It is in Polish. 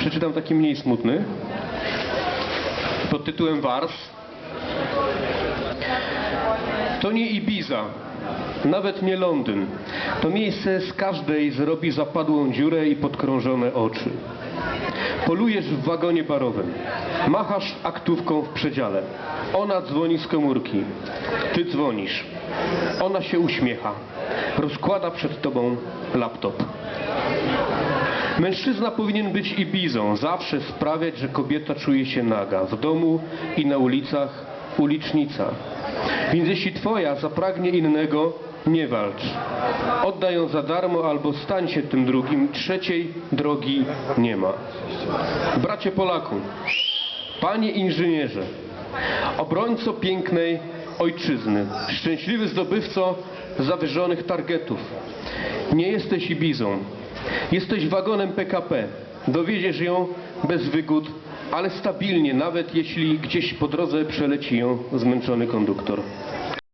Przeczytam taki mniej smutny. Pod tytułem Wars. To nie Ibiza, nawet nie Londyn. To miejsce z każdej zrobi zapadłą dziurę i podkrążone oczy. Polujesz w wagonie barowym. Machasz aktówką w przedziale. Ona dzwoni z komórki. Ty dzwonisz. Ona się uśmiecha. Rozkłada przed tobą laptop. Mężczyzna powinien być Ibizą, zawsze sprawiać, że kobieta czuje się naga, w domu i na ulicach ulicznica. Więc jeśli twoja zapragnie innego, nie walcz. Oddaj ją za darmo albo stań się tym drugim, trzeciej drogi nie ma. Bracie Polaku, panie inżynierze, obrońco pięknej ojczyzny, szczęśliwy zdobywco zawyżonych targetów, nie jesteś Ibizą, jesteś wagonem PKP, dowieziesz ją bez wygód, ale stabilnie, nawet jeśli gdzieś po drodze przeleci ją zmęczony konduktor.